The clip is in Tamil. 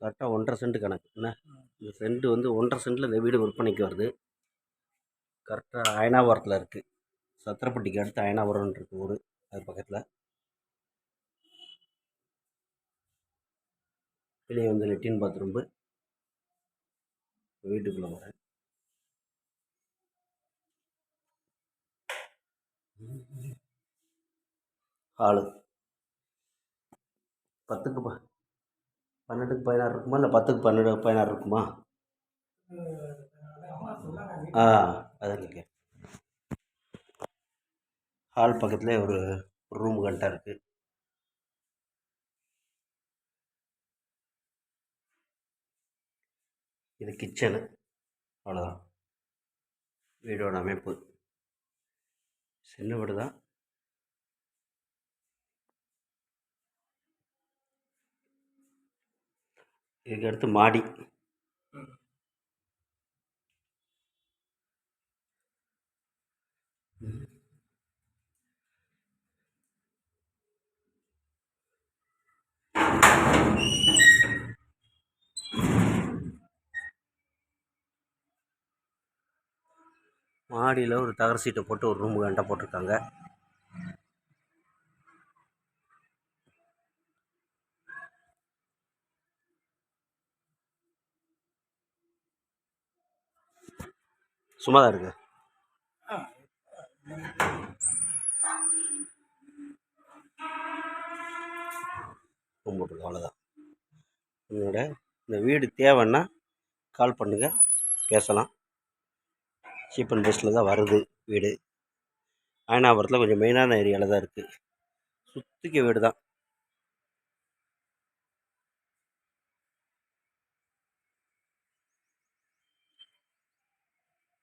கரெக்டாக ஒன்றரை சென்ட் கணக்கு. என்ன? இந்த சென்ட் வந்து ஒன்றரை சென்ட்டில் இந்த வீடு விற்பனைக்கு வருது. கரெக்டாக அயனாவரத்தில் இருக்குது சத்திரப்பட்டிக்கு அடுத்து அயனாவரம்னு இருக்கு ஊர் அது பக்கத்தில். வெளியே வந்து லெட்டின் பாத்ரூம்பு. வீட்டுக்குள்ளே வரேன். ஹாலு பத்துக்கு ப பன்னெண்டுக்கு பதினாறு இருக்குமா? இல்லை பத்துக்கு பன்னெண்டு பதினாறு இருக்குமா? ஆ அதான் கேட்க ஹால் பக்கத்துலேயே ஒரு ரூம் கண்டா இருக்குது இது கிச்சனு அவ்வளோதான் வீடோட அமைப்பு. சின்ன வீடு தான் இதுக்கு அடுத்து மாடி. மாடியில் ஒரு தகர சீட்டை போட்டு ஒரு ரூம் கரெக்டாக போட்டிருக்காங்க. சும்மா தான் இருக்கு ரொம்ப அவ்வளோதான் என்னோட இந்த வீடு தேவைன்னா கால் பண்ணுங்கள் பேசலாம். சீப் அண்ட் பெஸ்ட்டில் தான் வருது வீடு. அயனாபுரத்தில் கொஞ்சம் மெயினான ஏரியாவில் தான் இருக்குது சுற்றிக்க வீடு தான்